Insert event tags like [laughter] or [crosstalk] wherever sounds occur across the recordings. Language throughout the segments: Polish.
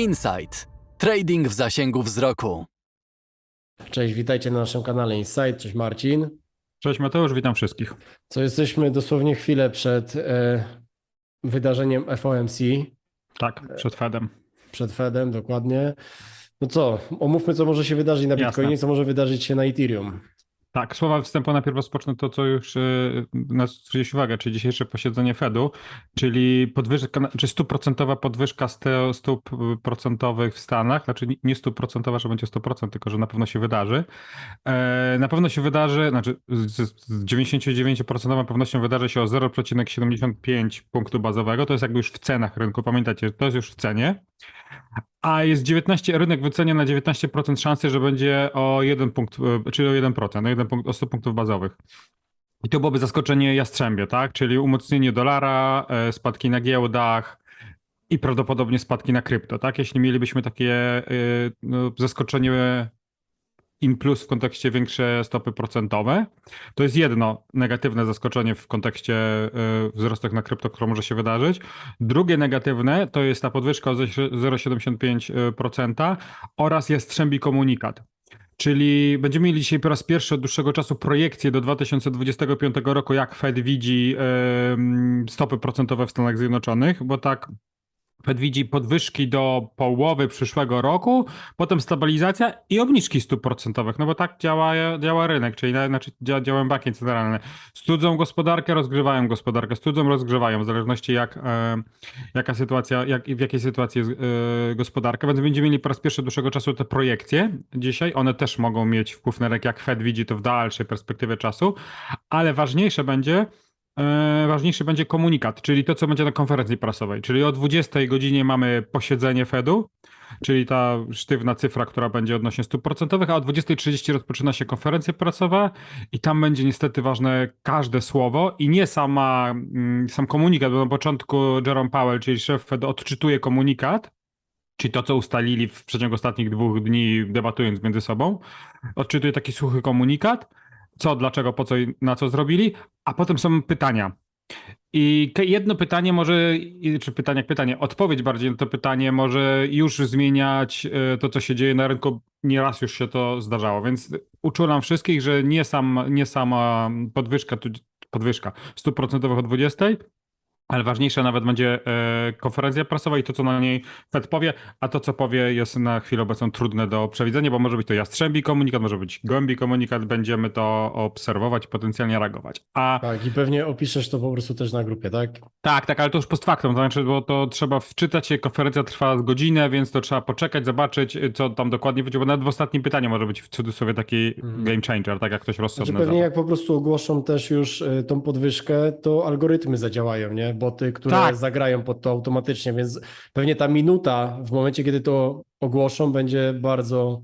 Insight. Trading w zasięgu wzroku. Cześć, witajcie na naszym kanale Insight. Cześć Marcin. Cześć Mateusz, witam wszystkich. Co jesteśmy dosłownie chwilę przed e, wydarzeniem FOMC, Tak, przed Fedem. przed Fedem dokładnie. No co, omówmy co może się wydarzyć na Jasne. Bitcoinie, co może wydarzyć się na Ethereum. Tak, słowa wstępu najpierw rozpocznę to, co już y, nas zwróciłeś uwagę, czyli dzisiejsze posiedzenie Fedu, czyli podwyżka, czy stuprocentowa podwyżka stóp procentowych w Stanach, znaczy nie- stuprocentowa, że będzie 100%, tylko że na pewno się wydarzy. E, Na pewno się wydarzy, znaczy z z 99% pewnością wydarzy się o 0,75 punktu bazowego, to jest jakby już w cenach rynku, pamiętajcie, to jest już w cenie. A jest 19, rynek wycenia na 19% szansy, że będzie o 1 punkt, e, czyli o 1%, o 1 punkt, o 100 punktów bazowych. I to byłoby zaskoczenie jastrzębie, tak? Czyli umocnienie dolara, e, spadki na giełdach i prawdopodobnie spadki na krypto, tak? Jeśli mielibyśmy takie e, no, zaskoczenie in plus w kontekście większe stopy procentowe, to jest jedno negatywne zaskoczenie w kontekście e, wzrostów na krypto, które może się wydarzyć. Drugie negatywne to jest ta podwyżka o 0,75% oraz jastrzębi komunikat. Czyli będziemy mieli dzisiaj po raz pierwszy od dłuższego czasu projekcję do 2025 roku, jak Fed widzi stopy procentowe w Stanach Zjednoczonych, bo tak Fed widzi podwyżki do połowy przyszłego roku, potem stabilizacja i obniżki stóp procentowych, no bo tak działa, działa rynek, czyli na- znaczy dzia, działają banki centralne. Studzą gospodarkę, rozgrzewają gospodarkę, studzą, rozgrzewają, w zależności jak, e, jaka sytuacja, jak, w jakiej sytuacji jest e, gospodarka, więc będziemy mieli po raz pierwszy dłuższego czasu te projekcje dzisiaj, one też mogą mieć wpływ na rynek, jak Fed widzi to w dalszej perspektywie czasu, ale ważniejsze będzie, ważniejszy będzie komunikat, czyli to, co będzie na konferencji prasowej. Czyli o 20 godzinie mamy posiedzenie Fedu, czyli ta sztywna cyfra, która będzie odnośnie stóp procentowych, a o 20.30 rozpoczyna się konferencja prasowa i tam będzie niestety ważne każde słowo i nie sama, mm, sam komunikat, bo na początku Jerome Powell, czyli szef Fedu, odczytuje komunikat, czyli to, co ustalili w przeciągu ostatnich dwóch dni, debatując między sobą. Odczytuje taki suchy komunikat, co, dlaczego, po co i na co zrobili, a potem są pytania. I jedno pytanie może, czy pytanie pytanie, odpowiedź bardziej na to pytanie może już zmieniać e, to, co się dzieje na rynku. Nieraz już się to zdarzało, więc uczulam wszystkich, że nie, sam, nie sama podwyżka, podwyżka stóp procentowych o 20, ale ważniejsza nawet będzie e, konferencja prasowa i to, co na niej Fed powie, a to, co powie, jest na chwilę obecną trudne do przewidzenia, bo może być to jastrzębi komunikat, może być głębi komunikat, będziemy to obserwować, potencjalnie reagować. A Tak, i pewnie opiszesz to po prostu też na grupie, tak? tak, tak, ale to już post factum, to znaczy, bo to trzeba wczytać się, konferencja trwa godzinę, więc to trzeba poczekać, zobaczyć, co tam dokładnie będzie, bo nawet w ostatnim pytaniu może być w cudzysłowie taki Mhm. game changer, tak jak ktoś Znaczy rozsądny. pewnie zada. jak po prostu ogłoszą też już e, tą podwyżkę, to algorytmy zadziałają, nie? Boty, które Tak. zagrają pod to automatycznie, więc pewnie ta minuta w momencie, kiedy to ogłoszą, będzie bardzo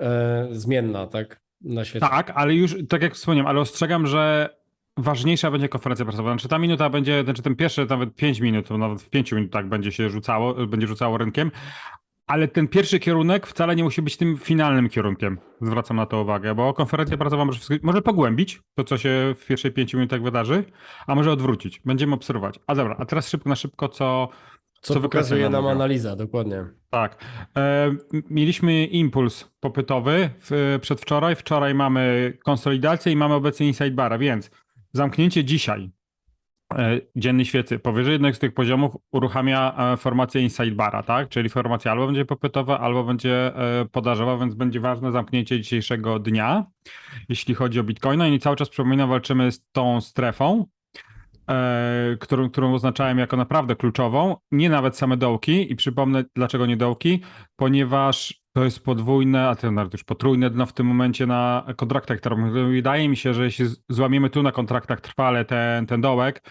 e, zmienna, tak? Na świecie. Tak, ale już, tak jak wspomniałem, ale ostrzegam, że ważniejsza będzie konferencja prasowa. Znaczy ta minuta będzie, znaczy ten pierwszy nawet 5 minut, to nawet w 5 minutach będzie się rzucało, będzie rzucało rynkiem, ale ten pierwszy kierunek wcale nie musi być tym finalnym kierunkiem. Zwracam na to uwagę, bo konferencja prasowa może, wszystko, może pogłębić to, co się w pierwszych 5 minutach wydarzy, a może odwrócić. Będziemy obserwować. A dobra, a teraz szybko na szybko, co, Co, co pokazuje nam analiza, dokładnie. Tak. E, mieliśmy impuls popytowy w, przedwczoraj. Wczoraj mamy konsolidację i mamy obecnie inside bara, więc zamknięcie dzisiaj e, dziennej świecy powyżej jednego z tych poziomów uruchamia e, formację inside bara, tak? Czyli formacja albo będzie popytowa, albo będzie e, podażowa, więc będzie ważne zamknięcie dzisiejszego dnia, jeśli chodzi o Bitcoina. I cały czas przypominam, walczymy z tą strefą, którą, którą oznaczałem jako naprawdę kluczową, nie nawet same dołki i przypomnę dlaczego nie dołki, ponieważ to jest podwójne, a to nawet już potrójne dno w tym momencie na kontraktach. Wydaje mi się, że jeśli złamiemy tu na kontraktach trwale ten, ten dołek,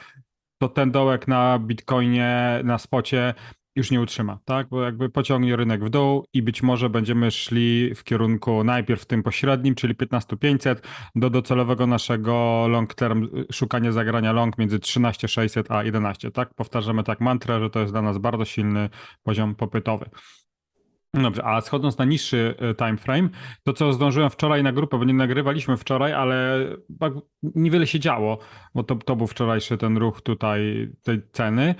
to ten dołek na Bitcoinie, na spocie już nie utrzyma, tak? Bo jakby pociągnie rynek w dół i być może będziemy szli w kierunku najpierw tym pośrednim, czyli 15500 do docelowego naszego long term szukania zagrania long między 13600 a 11, tak? Powtarzamy tak mantrę, że to jest dla nas bardzo silny poziom popytowy. Dobrze, a schodząc na niższy y, time frame, to co zdążyłem wczoraj na grupę, bo nie nagrywaliśmy wczoraj, ale tak niewiele się działo, bo to, to był wczorajszy ten ruch tutaj tej ceny.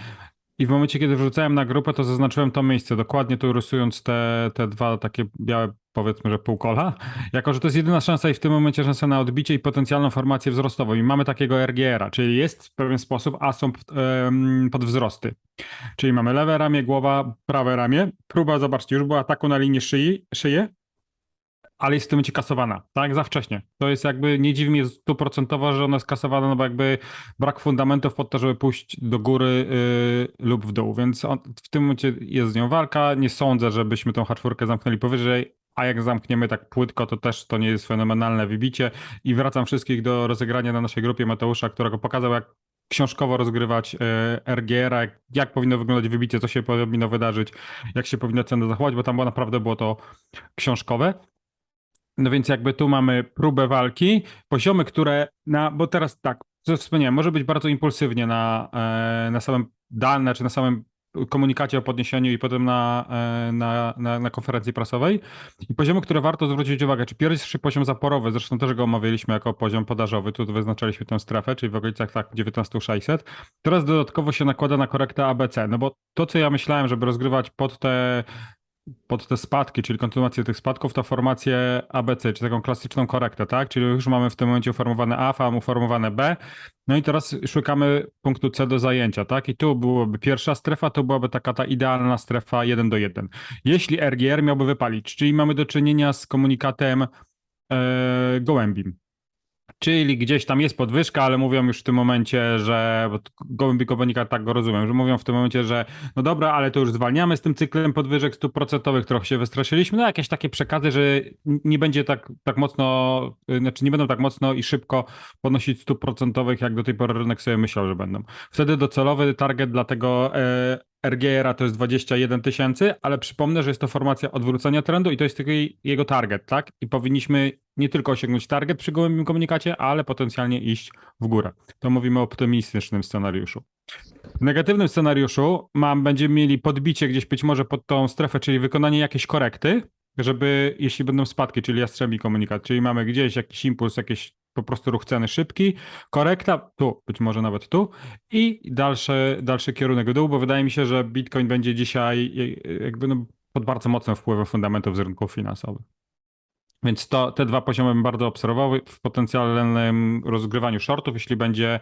I w momencie, kiedy wrzucałem na grupę, to zaznaczyłem to miejsce, dokładnie tu rysując te, te dwa takie białe, powiedzmy, że półkola, [laughs] jako że to jest jedyna szansa i w tym momencie szansa na odbicie i potencjalną formację wzrostową. I mamy takiego RGR-a, czyli jest w pewien sposób asumpt em, pod wzrosty. Czyli mamy lewe ramię, głowa, prawe ramię. Próba, zobaczcie, już była ataku na linii szyi, szyję, ale jest w tym momencie kasowana, tak? Za wcześnie. To jest jakby, nie dziwi mnie stuprocentowo, że ona jest kasowana, no bo jakby brak fundamentów pod to, żeby pójść do góry yy, lub w dół, więc on, w tym momencie jest z nią walka. Nie sądzę, żebyśmy tą haczwórkę zamknęli powyżej, a jak zamkniemy tak płytko, to też to nie jest fenomenalne wybicie i wracam wszystkich do rozegrania na naszej grupie Mateusza, którego pokazał, jak książkowo rozgrywać e, RGR-a, jak, jak powinno wyglądać wybicie, co się powinno wydarzyć, jak się powinna cena zachować, bo tam naprawdę było to książkowe. No więc jakby tu mamy próbę walki, poziomy, które na, bo teraz tak, co wspomniałem, może być bardzo impulsywnie na, e, na samym dane, czy na samym komunikacie o podniesieniu i potem na, e, na, na, na konferencji prasowej. I poziomy, które warto zwrócić uwagę, czy pierwszy poziom zaporowy, zresztą też go omawialiśmy jako poziom podażowy, tu wyznaczaliśmy tę strefę, czyli w okolicach tak 19600. Teraz dodatkowo się nakłada na korektę ABC, no bo to, co ja myślałem, żeby rozgrywać pod te pod te spadki, czyli kontynuację tych spadków, to formację ABC, czy taką klasyczną korektę, tak? Czyli już mamy w tym momencie uformowane A, a uformowane B. No i teraz szukamy punktu C do zajęcia, tak? I tu byłoby pierwsza strefa, to byłaby taka ta idealna strefa 1 do 1. Jeśli RGR miałby wypalić, czyli mamy do czynienia z komunikatem e, gołębim. Czyli gdzieś tam jest podwyżka, ale mówią już w tym momencie, że bo gołębi tak go rozumiem, że mówią w tym momencie, że no dobra, ale to już zwalniamy z tym cyklem podwyżek stuprocentowych, trochę się wystraszyliśmy, no jakieś takie przekazy, że nie będzie tak, tak mocno, y, znaczy nie będą tak mocno i szybko podnosić stuprocentowych, jak do tej pory rynek sobie myślał, że będą. Wtedy docelowy target dla tego e, RGR-a to jest 21 tysięcy, ale przypomnę, że jest to formacja odwrócenia trendu i to jest jej- jego target, tak? I powinniśmy nie tylko osiągnąć target przy gołębim komunikacie, ale potencjalnie iść w górę. To mówimy o optymistycznym scenariuszu. W negatywnym scenariuszu mam, będziemy mieli podbicie gdzieś być może pod tą strefę, czyli wykonanie jakiejś korekty, żeby, jeśli będą spadki, czyli jastrzębi komunikat, czyli mamy gdzieś jakiś impuls, jakiś po prostu ruch ceny szybki, korekta, tu, być może nawet tu i dalszy, dalszy kierunek w dół, bo wydaje mi się, że Bitcoin będzie dzisiaj jakby no, pod bardzo mocnym wpływem fundamentów z rynków finansowych. Więc to, te dwa poziomy bym bardzo obserwował w potencjalnym rozgrywaniu shortów, jeśli będzie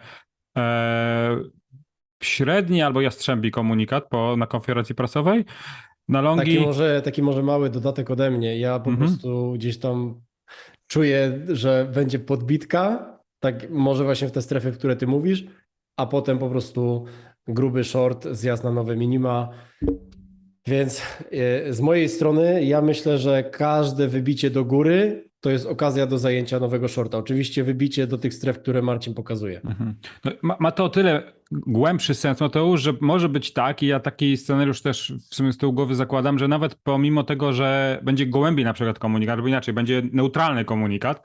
e, średni albo jastrzębi komunikat po, na konferencji prasowej. Na longi... Taki może, taki może mały dodatek ode mnie. Ja po Mhm. prostu gdzieś tam czuję, że będzie podbitka, tak może właśnie w te strefy, w które ty mówisz, a potem po prostu gruby short, zjazd na nowe minima. Więc e, z mojej strony ja myślę, że każde wybicie do góry to jest okazja do zajęcia nowego shorta. Oczywiście wybicie do tych stref, które Marcin pokazuje. Mhm. No, ma, ma to o tyle głębszy sens, Mateusz, że może być tak i ja taki scenariusz też w sumie z tyłu głowy zakładam, że nawet pomimo tego, że będzie gołębi na przykład komunikat, albo inaczej, będzie neutralny komunikat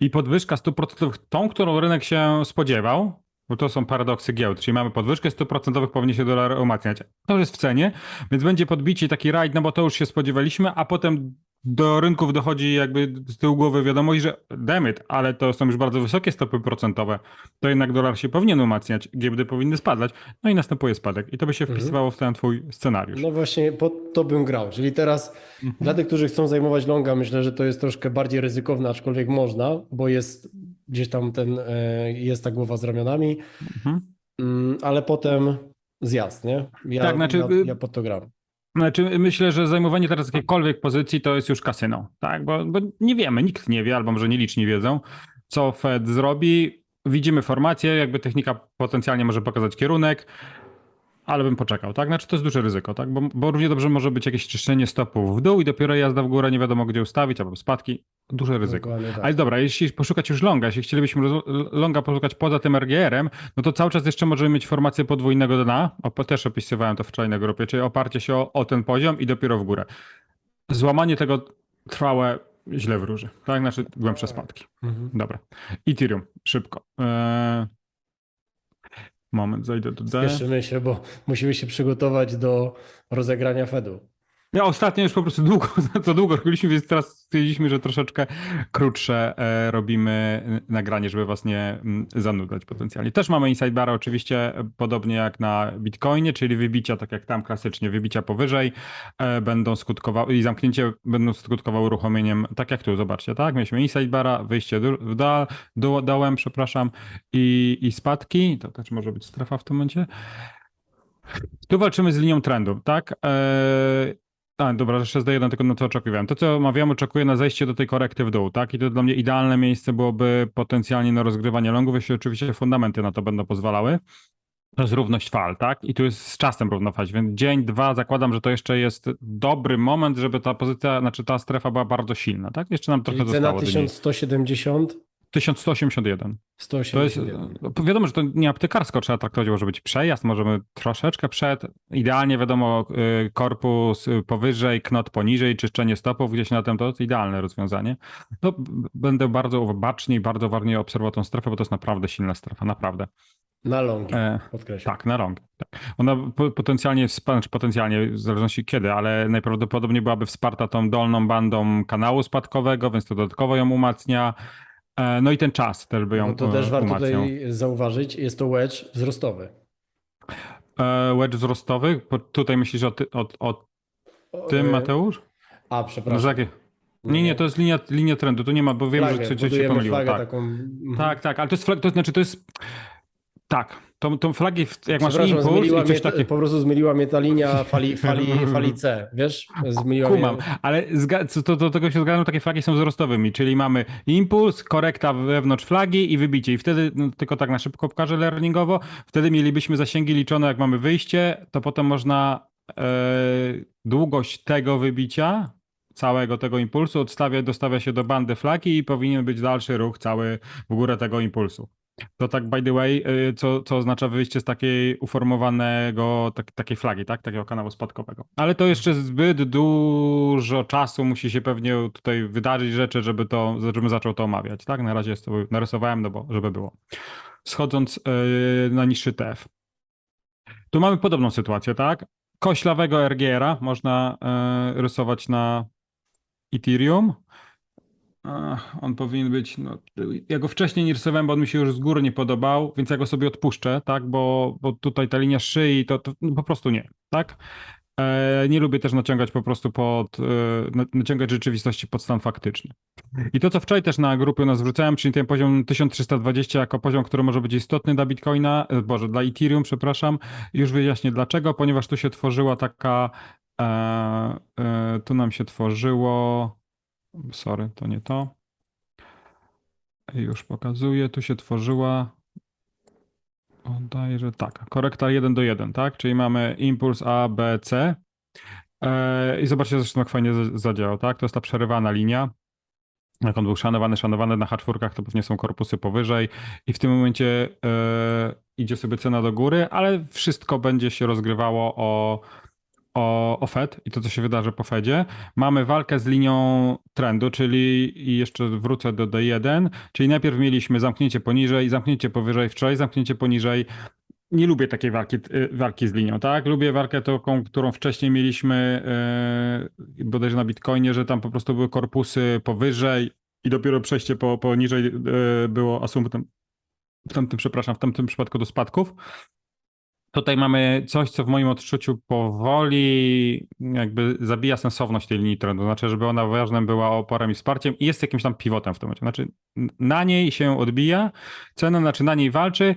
i podwyżka 100% tą, którą rynek się spodziewał, bo to są paradoksy giełd, czyli mamy podwyżkę 100% powinien się dolar umacniać. To jest w cenie, więc będzie podbicie taki rajd, no bo to już się spodziewaliśmy, a potem do rynków dochodzi jakby z tyłu głowy wiadomość, że demyt, ale to są już bardzo wysokie stopy procentowe, to jednak dolar się powinien umacniać, giełdy powinny spadać, no i następuje spadek. I to by się Mhm. wpisywało w ten twój scenariusz. No właśnie, po to bym grał. Czyli teraz Mhm. dla tych, którzy chcą zajmować longa, myślę, że to jest troszkę bardziej ryzykowne, aczkolwiek można, bo jest gdzieś tam ten, e, jest ta głowa z ramionami, Mhm. mm, ale potem zjazd, nie? Ja, Tak, znaczy, ja, y- ja pod to gram. Znaczy, myślę, że zajmowanie teraz jakiejkolwiek pozycji to jest już kasyno, tak? Bo, bo nie wiemy, nikt nie wie, albo może nieliczni wiedzą, co Fed zrobi. Widzimy formację, jakby technika potencjalnie może pokazać kierunek, ale bym poczekał, tak? Znaczy, to jest duże ryzyko, tak? Bo, bo równie dobrze może być jakieś czyszczenie stopów w dół i dopiero jazda w górę, nie wiadomo gdzie ustawić, albo spadki. Duże ryzyko. Dokładnie tak. Ale dobra, jeśli poszukać już longa, jeśli chcielibyśmy longa poszukać poza tym RGR-em, no to cały czas jeszcze możemy mieć formację podwójnego dna. O, też opisywałem to wczoraj na grupie, czyli oparcie się o, o ten poziom i dopiero w górę. Złamanie tego trwałe źle wróży. Tak, znaczy głębsze spadki. Mhm. Dobra. Ethereum, szybko. Eee... Moment, zajdę do D. Spieszymy się, bo musimy się przygotować do rozegrania Fedu. Ja ostatnio już po prostu długo, [laughs] to długo robiliśmy, więc teraz stwierdziliśmy, że troszeczkę krótsze e, robimy e, nagranie, żeby was nie mm, zanudzać potencjalnie. Też mamy inside bar oczywiście, e, podobnie jak na Bitcoinie, czyli wybicia, tak jak tam klasycznie, wybicia powyżej będą skutkowały i zamknięcie będą skutkowały uruchomieniem, tak jak tu, zobaczcie, tak? Mieliśmy inside bara, wyjście w dal, do, dołem, przepraszam, i, i spadki, to też może być strefa w tym momencie. Tu walczymy z linią trendu, tak? A, dobra, jeszcze zdaję jeden tylko na co oczekiwałem. To, co omawiam, oczekuję na zejście do tej korekty w dół, tak? I to dla mnie idealne miejsce byłoby potencjalnie na rozgrywanie longów, jeśli oczywiście fundamenty na to będą pozwalały. To jest równość fal, tak? I tu jest z czasem równować, więc dzień, dwa, zakładam, że to jeszcze jest dobry moment, żeby ta pozycja, znaczy ta strefa była bardzo silna, tak? Jeszcze nam trochę Czyli cena zostało do niej. 1170, 1181. To jest, 181. wiadomo, że to nie aptekarsko trzeba traktować, może być przejazd, możemy troszeczkę przed, idealnie wiadomo y, korpus y, powyżej, knot poniżej, czyszczenie stopów gdzieś na tym, to jest idealne rozwiązanie. No, będę bardzo bacznie i bardzo uważnie obserwował tą strefę, bo to jest naprawdę silna strefa, naprawdę. Na longi, E, podkreślam. tak, na rąk. Tak. Ona po, potencjalnie, znaczy potencjalnie, w zależności kiedy, ale najprawdopodobniej byłaby wsparta tą dolną bandą kanału spadkowego, więc to dodatkowo ją umacnia. E, No i ten czas też by ją No to też e, warto umacniał. tutaj zauważyć, jest to wedge wzrostowy. E, Wedge wzrostowy? Tutaj myślisz o, ty, o, o tym, Mateusz? A, No, przepraszam. za jakie? Nie, nie, to jest linia, linia trendu, tu nie ma, bo wiem, flagę, że coś, się pomyliło. flagę Tak. taką. tak, tak, ale to jest flag, to znaczy to jest, tak, tą, tą flagi, w- jak masz impuls i coś takiego. po prostu zmyliła mnie ta linia [laughs] fali, fali, fali C, wiesz? Zmyliła Kumam, mnie. ale co- to do tego się zgadzam, takie flagi są wzrostowymi, czyli mamy impuls, korekta wewnątrz flagi i wybicie. I wtedy, no, tylko tak na szybko pokażę learningowo, wtedy mielibyśmy zasięgi liczone, jak mamy wyjście, to potem można e, długość tego wybicia, całego tego impulsu, odstawia, dostawia się do bandy flagi i powinien być dalszy ruch cały w górę tego impulsu. To tak by the way, y, co, co oznacza wyjście z takiej uformowanego, tak, takiej flagi, tak? Takiego kanału spadkowego. Ale to jeszcze zbyt dużo czasu musi się pewnie tutaj wydarzyć rzeczy, żeby to, żebym zaczął to omawiać, tak? Na razie jest to narysowałem, no bo żeby było. Schodząc y, na niższy TF. Tu mamy podobną sytuację, tak? Koślawego RGR-a można y, rysować na Ethereum. Ach, on powinien być. No, ja go wcześniej nie rysowałem, bo on mi się już z góry nie podobał, więc ja go sobie odpuszczę, tak? Bo, bo tutaj ta linia szyi to, to no, po prostu nie, tak? E, nie lubię też naciągać po prostu pod. E, na- naciągać rzeczywistości pod stan faktyczny. I to, co wczoraj też na grupie nas zwrócałem, czyli ten poziom 1320 jako poziom, który może być istotny dla Bitcoina, e, Boże, dla Ethereum, przepraszam, już wyjaśnię dlaczego, ponieważ tu się tworzyła taka. E, e, tu nam się tworzyło. Sorry, to nie to. Już pokazuję, tu się tworzyła. Oddaję, że tak. Korekta 1 do 1, tak? Czyli mamy impuls A, B, C. E, I zobaczcie, zresztą jak fajnie za- zadziałał, tak? To jest ta przerywana linia. Jak on był szanowany, szanowany na H4, to pewnie są korpusy powyżej i w tym momencie e, idzie sobie cena do góry, ale wszystko będzie się rozgrywało o, o, o Fed i to, co się wydarzy po Fedzie. Mamy walkę z linią trendu, czyli i jeszcze wrócę do D1, czyli najpierw mieliśmy zamknięcie poniżej, zamknięcie powyżej, wczoraj zamknięcie poniżej. Nie lubię takiej walki, y, walki z linią, tak? Lubię walkę taką, którą wcześniej mieliśmy yy, bodajże na Bitcoinie, że tam po prostu były korpusy powyżej i dopiero przejście po, poniżej yy, było asumptem, w tamtym, przepraszam, w tamtym przypadku do spadków. Tutaj mamy coś, co w moim odczuciu powoli jakby zabija sensowność tej linii trendu. Znaczy, żeby ona ważnym była oporem i wsparciem i jest jakimś tam pivotem w tym momencie. Znaczy, na niej się odbija, cena znaczy na niej walczy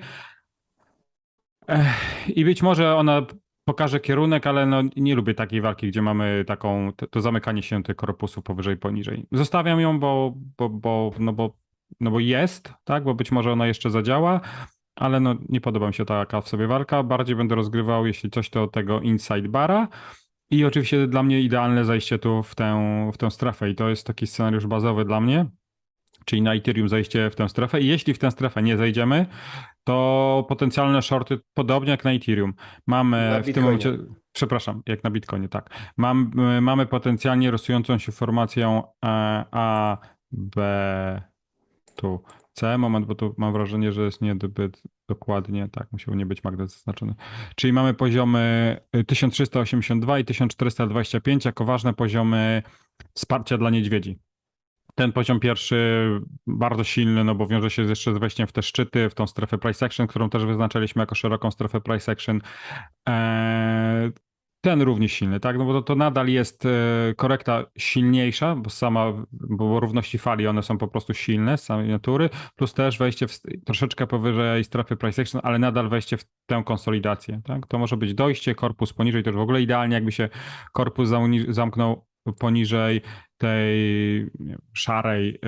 i być może ona pokaże kierunek, ale no, nie lubię takiej walki, gdzie mamy taką, to, to zamykanie się tych korpusów powyżej, poniżej. Zostawiam ją, bo, bo, bo, no bo, no bo jest, tak, bo być może ona jeszcze zadziała, ale no, nie podoba mi się taka w sobie walka. Bardziej będę rozgrywał, jeśli coś, to tego inside bara. I oczywiście dla mnie idealne zajście tu w tę, w tę strefę. I to jest taki scenariusz bazowy dla mnie, czyli na Ethereum zejście w tę strefę. I jeśli w tę strefę nie zejdziemy, to potencjalne shorty, podobnie jak na Ethereum, mamy Na w tym momencie, przepraszam, jak na Bitcoinie, tak. Mam, mamy potencjalnie rysującą się formację e, A, B, tu Moment, bo tu mam wrażenie, że jest niezbyt dokładnie, tak, musiał nie być magnes zaznaczony. Czyli mamy poziomy y, 1382 i 1425 jako ważne poziomy wsparcia dla niedźwiedzi. Ten poziom pierwszy bardzo silny, no bo wiąże się jeszcze z wejściem w te szczyty, w tą strefę price action, którą też wyznaczyliśmy jako szeroką strefę price action. Eee, ten również silny, tak? No bo to, to nadal jest e, korekta silniejsza, bo sama, bo równości fali one są po prostu silne z samej natury, plus też wejście w, troszeczkę powyżej strefy price action, ale nadal wejście w tę konsolidację, tak? To może być dojście, korpus poniżej, to już w ogóle idealnie, jakby się korpus zamknął poniżej tej szarej yy,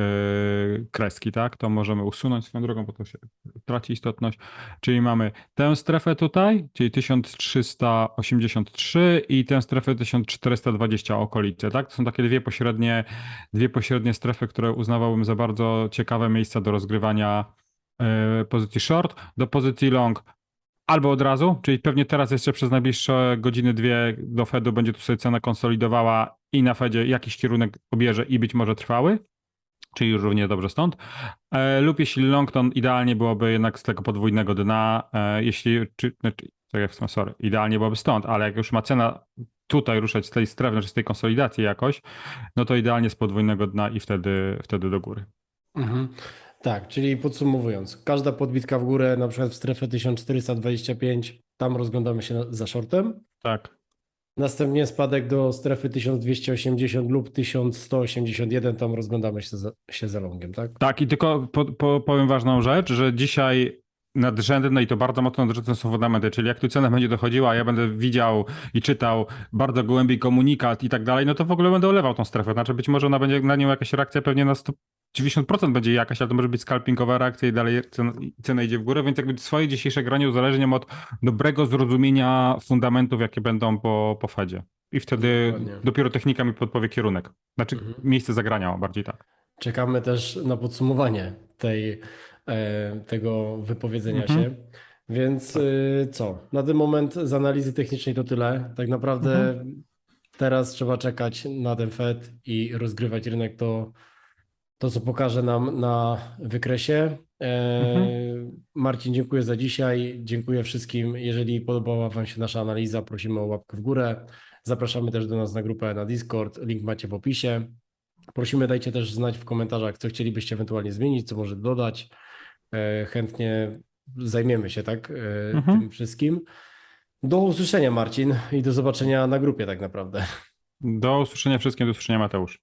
kreski, tak? To możemy usunąć swoją drogą, bo to się traci istotność. Czyli mamy tę strefę tutaj, czyli 1383 i tę strefę 1420 okolice, tak? To są takie dwie pośrednie, dwie pośrednie strefy, które uznawałbym za bardzo ciekawe miejsca do rozgrywania yy, pozycji short. Do pozycji long albo od razu, czyli pewnie teraz jeszcze przez najbliższe godziny, dwie do Fedu będzie tu sobie cena konsolidowała i na Fedzie jakiś kierunek obierze i być może trwały, czyli już równie dobrze stąd. E, lub jeśli Longton idealnie byłoby jednak z tego podwójnego dna, e, jeśli, czy, znaczy, tak jak wspomniałem, sorry, idealnie byłoby stąd, ale jak już ma cena tutaj ruszać z tej strefy, znaczy z tej konsolidacji jakoś, no to idealnie z podwójnego dna i wtedy, wtedy do góry. Mhm. Tak, czyli podsumowując, każda podbitka w górę, na przykład w strefę 1425, tam rozglądamy się za shortem. Tak. Następnie spadek do strefy 1280 lub 1181, tam rozglądamy się za, się za longiem, tak? Tak, i tylko po, po, powiem ważną rzecz, że dzisiaj nadrzędne i to bardzo mocno nadrzędne są fundamenty, czyli jak tu cena będzie dochodziła, a ja będę widział i czytał bardzo głębi komunikat i tak dalej, no to w ogóle będę olewał tą strefę. Znaczy być może ona będzie na nią jakaś reakcja pewnie na 100, 90% będzie jakaś, ale to może być scalpingowa reakcja i dalej cena, cena idzie w górę, więc jakby swoje dzisiejsze granie uzależniam od dobrego zrozumienia fundamentów, jakie będą po, po Fedzie. I wtedy Dokładnie. dopiero technika mi podpowie kierunek. Znaczy Mhm. miejsce zagrania, bardziej tak. Czekamy też na podsumowanie tej, tego wypowiedzenia Mhm. się. Więc y, co? Na ten moment z analizy technicznej to tyle. Tak naprawdę Mhm. teraz trzeba czekać na ten Fed i rozgrywać rynek to, to co pokaże nam na wykresie. E, Mhm. Marcin, dziękuję za dzisiaj. Dziękuję wszystkim. Jeżeli podobała Wam się nasza analiza, prosimy o łapkę w górę. Zapraszamy też do nas na grupę na Discord. Link macie w opisie. Prosimy, dajcie też znać w komentarzach, co chcielibyście ewentualnie zmienić, co może dodać. E, Chętnie zajmiemy się tak e, Mhm. tym wszystkim. Do usłyszenia, Marcin, i do zobaczenia na grupie tak naprawdę. Do usłyszenia wszystkim, do usłyszenia Mateusz.